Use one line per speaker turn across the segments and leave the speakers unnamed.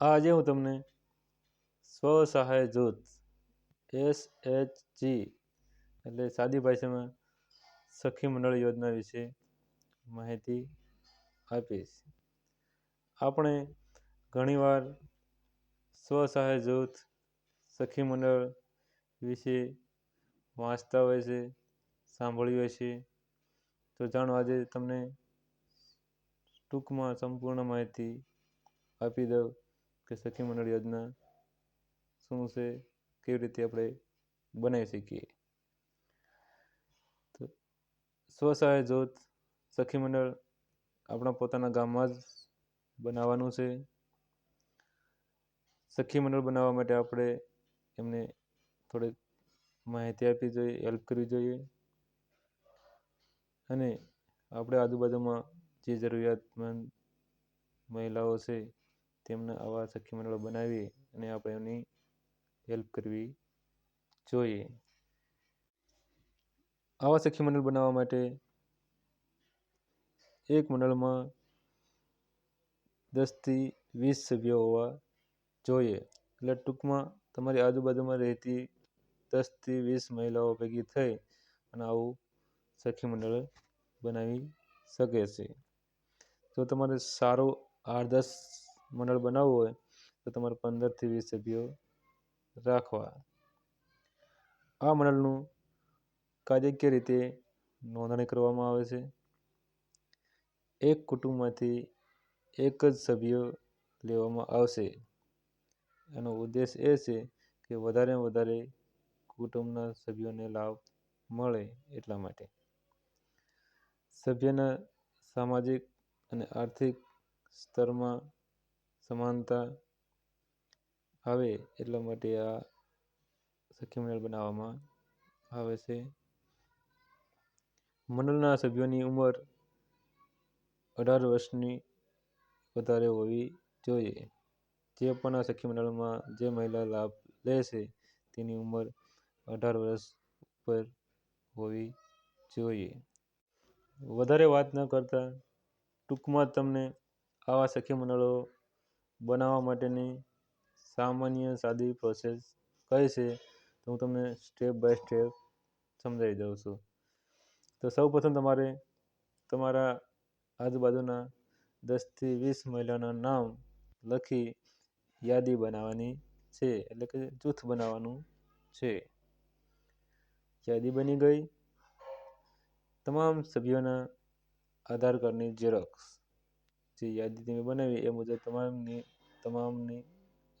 આજે હું તમને સ્વ-સહાય જૂથ એસ એચ જી એટલે સાદી ભાષામાં સખી મંડળ યોજના વિશે માહિતી આપીશ. આપણે ઘણીવાર સ્વ-સહાય જૂથ સખી મંડળ વિશે વાંચતા હોય છે સાંભળ્યું હોય છે તો જાણો આજે તમને ટૂંકમાં સંપૂર્ણ માહિતી આપી દઉં. કે સખી મંડળ યોજના શું છે, કેવી રીતે આપણે બનાવી શકીએ? તો સ્વસહાય જૂથ સખી મંડળ આપણા પોતાના ગામમાં જ બનાવવાનું છે. સખી મંડળ બનાવવા માટે આપણે એમને થોડીક માહિતી આપવી જોઈએ, હેલ્પ કરવી જોઈએ. અને આપણે આજુબાજુમાં જે જરૂરિયાતમંદ મહિલાઓ છે તેમને આવા સખી મંડળો બનાવી અને આપણે એમની હેલ્પ કરવી જોઈએ. આવા સખી મંડળ બનાવવા માટે એક મંડળમાં દસથી વીસ સભ્યો હોવા જોઈએ. એટલે ટૂંકમાં તમારી આજુબાજુમાં રહેતી દસથી વીસ મહિલાઓ ભેગી થઈ અને આવું સખી મંડળ બનાવી શકે છે. જો તમારે સારું આઠ દસ મંડળ બનાવવું હોય, તો તમારે પંદરથી વીસ સભ્યો રાખવા. આ મંડળનું કાયદેકીય રીતે નોંધણી કરવામાં આવે છે. એક કુટુંબમાંથી એક જ સભ્ય લેવામાં આવશે. એનો ઉદ્દેશ એ છે કે વધારે વધારે કુટુંબના સભ્યોને લાભ મળે એટલા માટે. સભ્યના સામાજિક અને આર્થિક સ્તરમાં સમાનતા આવે એટલા માટે આ સખી મંડળ બનાવવામાં આવે છે. મંડળના સભ્યોની ઉંમર અઢાર વર્ષની વધારે હોવી જોઈએ. જે પણ આ સખી મંડળમાં જે મહિલા લાભ લે છે, તેની ઉંમર અઢાર વર્ષ ઉપર હોવી જોઈએ. વધારે વાત ન કરતા ટૂંકમાં તમને આવા સખી મંડળો બનાવવા માટેની સામાન્ય સાદી પ્રોસેસ કઈ છે, તો હું તમને સ્ટેપ બાય સ્ટેપ સમજાવી દઉં છું. તો સૌપ્રથમ તમારે તમારા આજુબાજુના દસથી વીસ મહિલાના નામ લખી યાદી બનાવવાની છે, એટલે કે જૂથ બનાવવાનું છે. યાદી બની ગઈ. તમામ સભ્યોના આધાર કાર્ડની ઝેરોક્ષ જે યાદી તમે બનાવી, એ મુજબ તમામની તમામની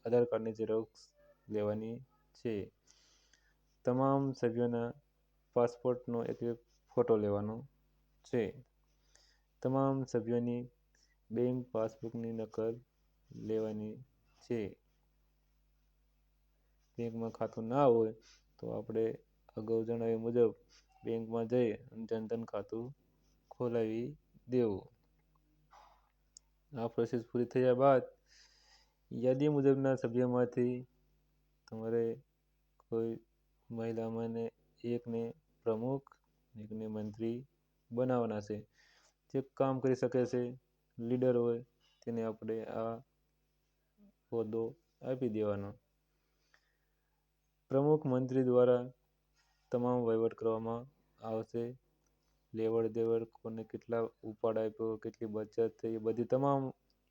આધાર કાર્ડની ઝેરોક્ષ લેવાની છે. તમામ સભ્યોના પાસપોર્ટનો એક ફોટો લેવાનો છે. તમામ સભ્યોની બેંક પાસબુકની નકલ લેવાની છે. બેંકમાં ખાતું ના હોય તો આપણે અગાઉ જણાવ્યા મુજબ બેંકમાં જઈ જનધન ખાતું ખોલાવી દેવું. આ પ્રોસેસ પૂરી થયા બાદ યાદી મુજબના સભ્યોમાંથી તમારે કોઈ મહિલામાંને એકને પ્રમુખ, એકને મંત્રી બનાવવાના છે. જે કામ કરી શકે છે લીડર હોય, તેને આપણે આ હોદ્દો આપી દેવાનો. પ્રમુખ, મંત્રી દ્વારા તમામ વહીવટ કરવામાં આવશે. લેવડ દેવડ કોને કેટલા ઉપાડ આપ્યો, કેટલી બચત થઈ, એ બધી તમામ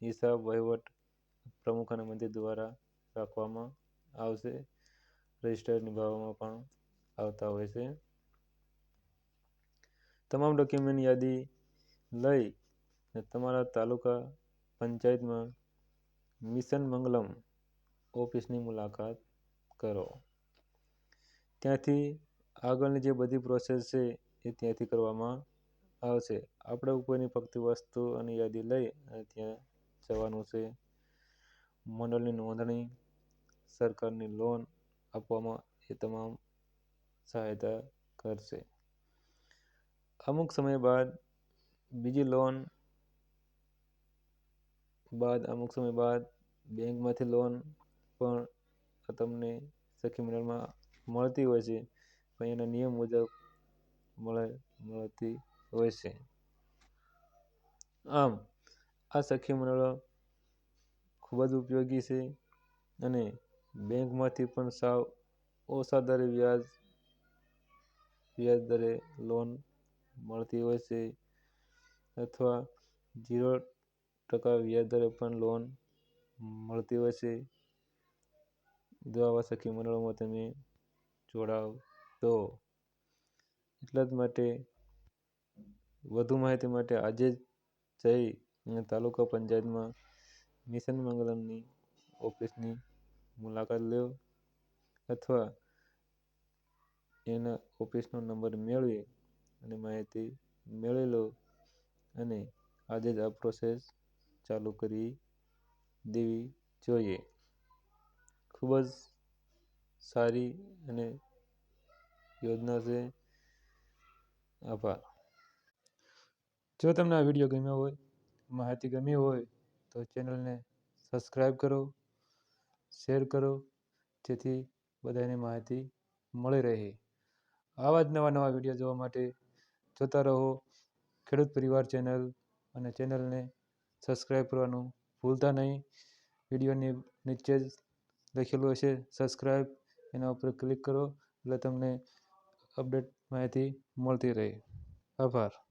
હિસાબ વહીવટ પ્રમુખ અને મંત્રી દ્વારા રાખવામાં આવશે. રજિસ્ટર નિભાવવામાં પણ આવતા હોય છે. તમામ ડોક્યુમેન્ટ યાદી લઈ તમારા તાલુકા પંચાયતમાં મિશન મંગલમ ઓફિસની મુલાકાત કરો. ત્યાંથી આગળની જે બધી પ્રોસેસ છે એ ત્યાંથી કરવામાં આવશે. આપણે ઉપરની ફક્ત વસ્તુ અને યાદી લઈ અને ત્યાં જવાનું છે. મંડળની નોંધણી, સરકારની લોન આપવામાં એ તમામ સહાયતા કરશે. અમુક સમય બાદ બીજી લોન બાદ અમુક સમય બાદ બેંકમાંથી લોન પણ તમને સખી મંડળમાં મળતી હોય છે. પણ એના નિયમ મુજબ મળે, મળતી હોય છે. આમ, આ સખી મંડળો ખૂબ જ ઉપયોગી છે અને બેંકમાંથી પણ સાવ ઓછા દરે વ્યાજ વ્યાજ દરે લોન મળતી હોય છે અથવા ઝીરો ટકા વ્યાજ દરે પણ લોન મળતી હોય છે. જો આવા સખી મંડળોમાં તમે જોડાવ તો એટલા જ માટે વધુ માહિતી માટે આજે જ જઈ અને તાલુકા પંચાયતમાં મિશન મંગલમની ઓફિસની મુલાકાત લો અથવા એના ઓફિસનો નંબર મેળવી અને માહિતી મેળવી લો અને આજે જ આ પ્રોસેસ ચાલુ કરી દેવી જોઈએ. ખૂબ જ સારી અને યોજના છે. આભાર જો તમને આ વીડિયો ગમ્યો હોય, માહિતી ગમી હોય, તો ચેનલને સબસ્ક્રાઈબ કરો, શેર કરો, જેથી બધાને માહિતી મળી રહે. આવા જ નવા નવા વીડિયો જોવા માટે જોતા રહો, ખેડૂત પરિવાર ચેનલ અને ચેનલને સબસ્ક્રાઈબ કરવાનું ભૂલતા નહીં. વિડીયોની નીચે જ લખેલું હશે સબસ્ક્રાઈબ એના ઉપર ક્લિક કરો, એટલે તમને અપડેટ માહિતી મળતી રહે. આભાર.